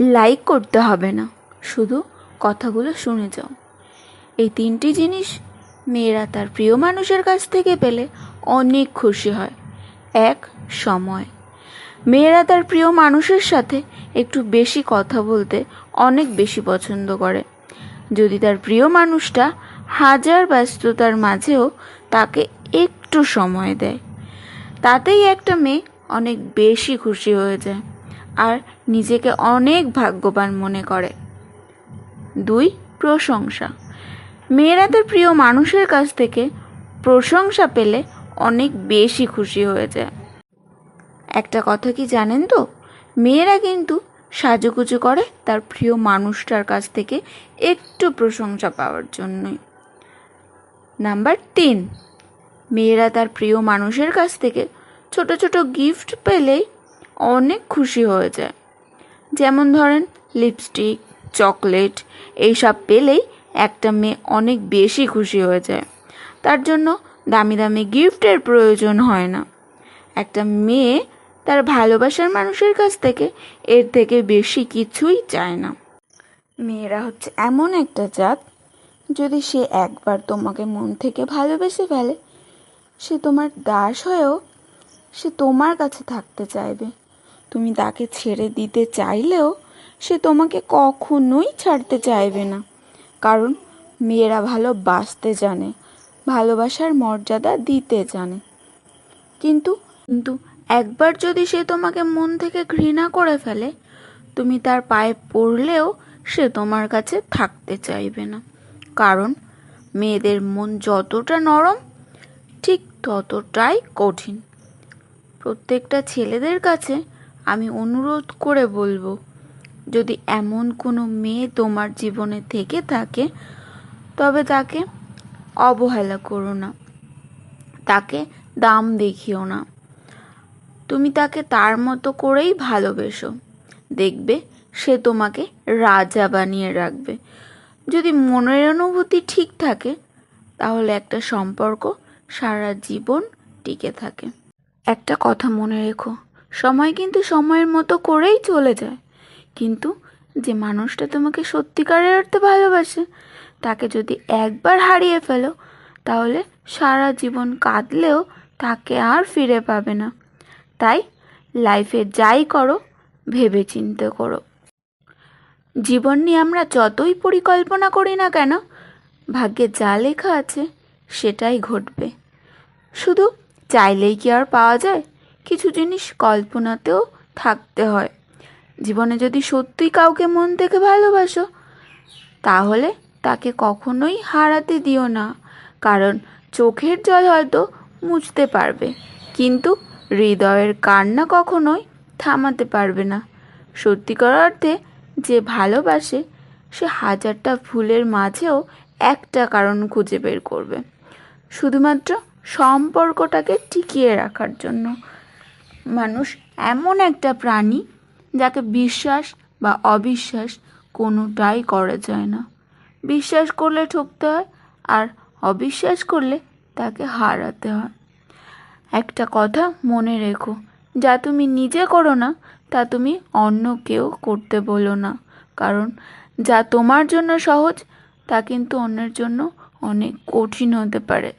Like করতে হবে না। শুধু কথাগুলো শুনে যাও। এই তিনটি জিনিস মেয়েরা তার প্রিয় মানুষের কাছ থেকে পেলে অনেক খুশি হয়। এক, সময়। মেয়েরা তার প্রিয় মানুষের সাথে একটু বেশি কথা বলতে অনেক বেশি পছন্দ করে। যদি তার প্রিয় মানুষটা হাজার ব্যস্ততার মাঝেও তাকে একটু সময় দেয়, তাতেই একটা মেয়ে অনেক বেশি খুশি হয়ে যায়। আর নিজেকে অনেক ভাগ্যবান মনে করে। দুই, প্রশংসা। মেয়েরা তার প্রিয় মানুষের কাছ থেকে প্রশংসা পেলে অনেক বেশি খুশি হয়ে যায়। একটা কথা কি জানেন তো? মেয়েরা কিন্তু সাজুগুজু করে তার প্রিয় মানুষটার কাছ থেকে একটু প্রশংসা পাওয়ার জন্যই। নাম্বার তিন, মেয়েরা তার প্রিয় মানুষের কাছ থেকে ছোট ছোট গিফট পেলেই অনেক খুশি হয়ে যায়। যেমন ধরেন লিপস্টিক চকলেট এইসব পেলেই একটা মেয়ে অনেক বেশি খুশি হয়ে যায়। তার জন্য দামি দামি গিফটের প্রয়োজন হয় না। একটা মেয়ে তার ভালোবাসার মানুষের কাছ থেকে এর থেকে বেশি কিছুই চায় না। মেয়েরা হচ্ছে এমন একটা জাত, যদি সে একবার তোমাকে মন থেকে ভালোবেসে ফেলে, সে তোমার দাস হয়েও সে তোমার কাছে থাকতে চাইবে। তুমি তাকে ছেড়ে দিতে চাইলেও সে তোমাকে কখনোই ছাড়তে চাইবে না। কারণ মেয়েরা ভালোবাসতে জানে, ভালোবাসার মর্যাদা দিতে জানে। কিন্তু কিন্তু একবার যদি সে তোমাকে মন থেকে ঘৃণা করে ফেলে, তুমি তার পায়ে পড়লেও সে তোমার কাছে থাকতে চাইবে না। কারণ মেয়েদের মন যতটা নরম, ঠিক ততটাই কঠিন। প্রত্যেকটা ছেলেদের কাছে আমি অনুরোধ করে বলব, যদি এমন কোনো মেয়ে তোমার জীবনে থেকে থাকে, তবে তাকে অবহেলা করো না। তাকে দাম দেখিও না। তুমি তাকে তার মতো করেই ভালোবেসো। দেখবে সে তোমাকে রাজা বানিয়ে রাখবে। যদি মনের অনুভূতি ঠিক থাকে, তাহলে একটা সম্পর্ক সারা জীবন টিকে থাকে। একটা কথা মনে রেখো সময় কিন্তু সময়ের মতো করেই চলে যায়। কিন্তু যে মানুষটা তোমাকে সত্যিকারের অর্থে ভালোবাসে, তাকে যদি একবার হারিয়ে ফেলো, তাহলে সারা জীবন কাঁদলেও তাকে আর ফিরে পাবে না। তাই লাইফে যাই করো ভেবে চিন্তে করো। জীবন নিয়ে আমরা যতই পরিকল্পনা করি না কেন, ভাগ্যে যা লেখা আছে সেটাই ঘটবে। শুধু চাইলেই কি আর পাওয়া যায়? কিছু জিনিস কল্পনাতেও থাকতে হয়। জীবনে যদি সত্যিই কাউকে মন থেকে ভালোবাসো, তাহলে তাকে কখনোই হারাতে দিও না। কারণ চোখের জল হয়তো মুছতে পারবে, কিন্তু হৃদয়ের কান্না কখনোই থামাতে পারবে না। সত্যিকার অর্থে যে ভালোবাসে, সে হাজারটা ফুলের মাঝেও একটা কারণ খুঁজে বের করবে। শুধুমাত্র সম্পর্কটাকে টিকিয়ে রাখার জন্য। মানুষ এমন একটা প্রাণী যাকে বিশ্বাস বা অবিশ্বাস কোনোটাই করা যায় না। বিশ্বাস করলে ঠকতে হয় আর অবিশ্বাস করলে তাকে হারাতে হয়। একটা কথা মনে রেখো, যা তুমি নিজে করো না, তা তুমি অন্য কেউ করতে বলো না। কারণ যা তোমার জন্য সহজ, তা কিন্তু অন্যের জন্য অনেক কঠিন হতে পারে।